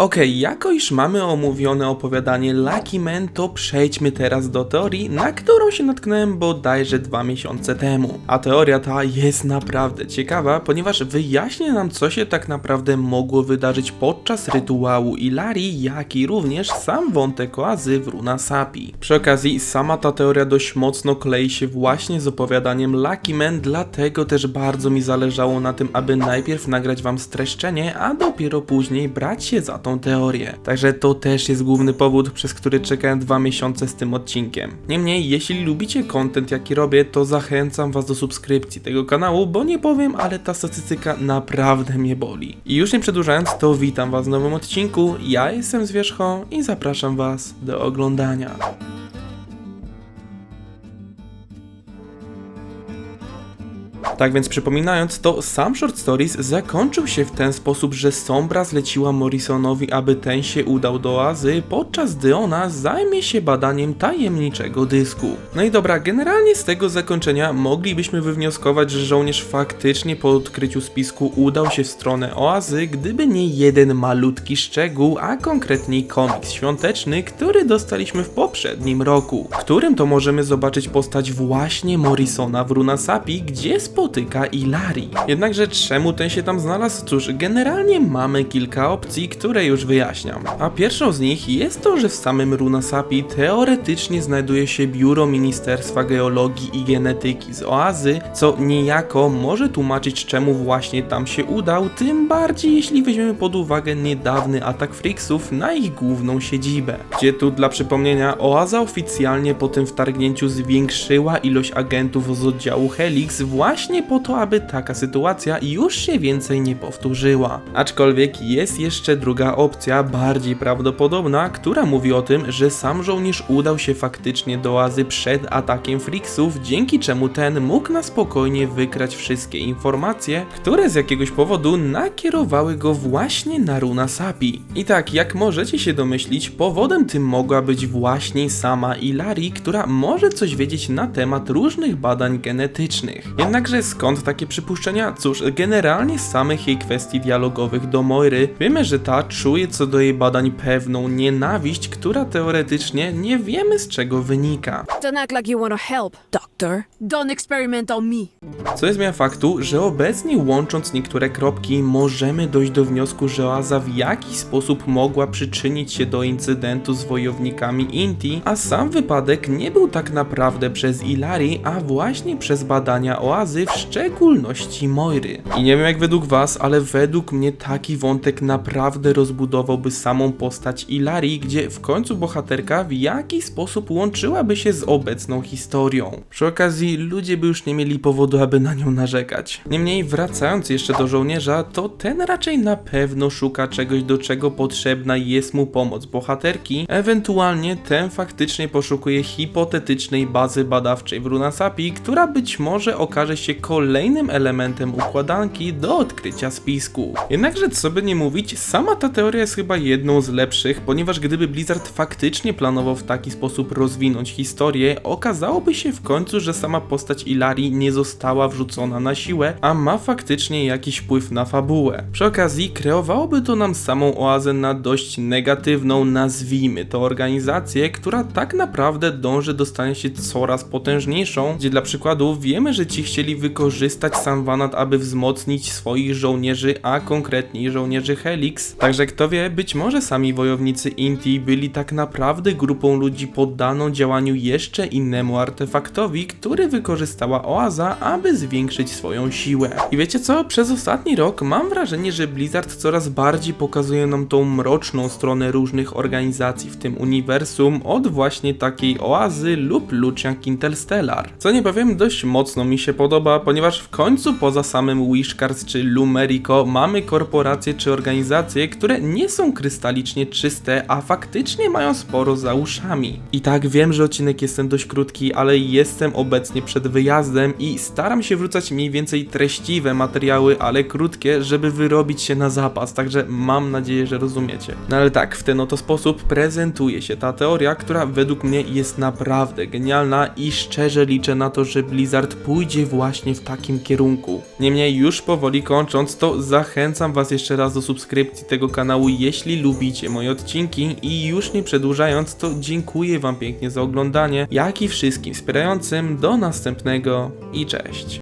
Okej, jako iż mamy omówione opowiadanie Lucky Man, to przejdźmy teraz do teorii, na którą się natknąłem bodajże dwa miesiące temu. A teoria ta jest naprawdę ciekawa, ponieważ wyjaśnia nam, co się tak naprawdę mogło wydarzyć podczas rytuału Ilarii, jak i również sam wątek oazy w Runa Sapi. Przy okazji, sama ta teoria dość mocno klei się właśnie z opowiadaniem Lucky Man, dlatego też bardzo mi zależało na tym, aby najpierw nagrać wam streszczenie, a dopiero później brać się za teorię. Także to też jest główny powód, przez który czekałem dwa miesiące z tym odcinkiem. Niemniej, jeśli lubicie content jaki robię, to zachęcam was do subskrypcji tego kanału, bo nie powiem, ale ta statystyka naprawdę mnie boli. I już nie przedłużając, to witam was w nowym odcinku. Ja jestem Zwierzcho i zapraszam was do oglądania. Tak więc przypominając, to sam Short Stories zakończył się w ten sposób, że Sombra zleciła Morrisonowi, aby ten się udał do oazy, podczas gdy ona zajmie się badaniem tajemniczego dysku. No i dobra, generalnie z tego zakończenia moglibyśmy wywnioskować, że żołnierz faktycznie po odkryciu spisku udał się w stronę oazy, gdyby nie jeden malutki szczegół, a konkretniej komiks świąteczny, który dostaliśmy w poprzednim roku, w którym to możemy zobaczyć postać właśnie Morrisona w Runasapi, gdzie spotyka Ilarii. Jednakże czemu ten się tam znalazł? Cóż, generalnie mamy kilka opcji, które już wyjaśniam. A pierwszą z nich jest to, że w samym Runasapi teoretycznie znajduje się biuro Ministerstwa Geologii i Genetyki z oazy, co niejako może tłumaczyć czemu właśnie tam się udał, tym bardziej jeśli weźmiemy pod uwagę niedawny atak Friksów na ich główną siedzibę. Gdzie tu dla przypomnienia oaza oficjalnie po tym wtargnięciu zwiększyła ilość agentów z oddziału Helix właśnie po to, aby taka sytuacja już się więcej nie powtórzyła. Aczkolwiek jest jeszcze druga opcja, bardziej prawdopodobna, która mówi o tym, że sam żołnierz udał się faktycznie do oazy przed atakiem Friksów, dzięki czemu ten mógł na spokojnie wykrać wszystkie informacje, które z jakiegoś powodu nakierowały go właśnie na Runa Sapi. I tak, jak możecie się domyślić, powodem tym mogła być właśnie sama Ilari, która może coś wiedzieć na temat różnych badań genetycznych. Jednakże skąd takie przypuszczenia? Cóż, generalnie z samych jej kwestii dialogowych do Moiry wiemy, że ta czuje co do jej badań pewną nienawiść, która teoretycznie nie wiemy z czego wynika. Don't act like you wanna help, doctor. Don't experiment on me. Co nie zmienia faktu, że obecnie łącząc niektóre kropki możemy dojść do wniosku, że Oaza w jakiś sposób mogła przyczynić się do incydentu z wojownikami Inti, a sam wypadek nie był tak naprawdę przez Ilari, a właśnie przez badania Oazy, w szczególności Moiry. I nie wiem jak według was, ale według mnie taki wątek naprawdę rozbudowałby samą postać Ilari, gdzie w końcu bohaterka w jakiś sposób łączyłaby się z obecną historią. Przy okazji ludzie by już nie mieli powodu, aby na nią narzekać. Niemniej wracając jeszcze do żołnierza, to ten raczej na pewno szuka czegoś, do czego potrzebna jest mu pomoc bohaterki, ewentualnie ten faktycznie poszukuje hipotetycznej bazy badawczej w Runasapi, która być może okaże się kolejnym elementem układanki do odkrycia spisku. Jednakże co by nie mówić, sama ta teoria jest chyba jedną z lepszych, ponieważ gdyby Blizzard faktycznie planował w taki sposób rozwinąć historię, okazałoby się w końcu, że sama postać Ilarii nie została wrzucona na siłę, a ma faktycznie jakiś wpływ na fabułę. Przy okazji kreowałoby to nam samą oazę na dość negatywną, nazwijmy to organizację, która tak naprawdę dąży do stania się coraz potężniejszą, gdzie dla przykładu wiemy, że ci chcieli wykorzystać sam Vanat, aby wzmocnić swoich żołnierzy, a konkretniej żołnierzy Helix. Także kto wie, być może sami wojownicy Inti byli tak naprawdę grupą ludzi poddaną działaniu jeszcze innemu artefaktowi, który wykorzystała Oaza, aby zwiększyć swoją siłę. I wiecie co? Przez ostatni rok mam wrażenie, że Blizzard coraz bardziej pokazuje nam tą mroczną stronę różnych organizacji w tym uniwersum, od właśnie takiej Oazy lub Lucian Interstellar. Co nie powiem, dość mocno mi się podoba, ponieważ w końcu poza samym Wishcars czy Lumerico mamy korporacje czy organizacje, które nie są krystalicznie czyste, a faktycznie mają sporo za uszami. I tak wiem, że odcinek jest ten dość krótki, ale jestem obecnie przed wyjazdem i staram się wrzucać mniej więcej treściwe materiały, ale krótkie, żeby wyrobić się na zapas, także mam nadzieję, że rozumiecie. No ale tak, w ten oto sposób prezentuje się ta teoria, która według mnie jest naprawdę genialna i szczerze liczę na to, że Blizzard pójdzie właśnie w takim kierunku. Niemniej już powoli kończąc, to zachęcam was jeszcze raz do subskrypcji tego kanału, jeśli lubicie moje odcinki i już nie przedłużając, to dziękuję wam pięknie za oglądanie, jak i wszystkim wspierającym. Do następnego i cześć.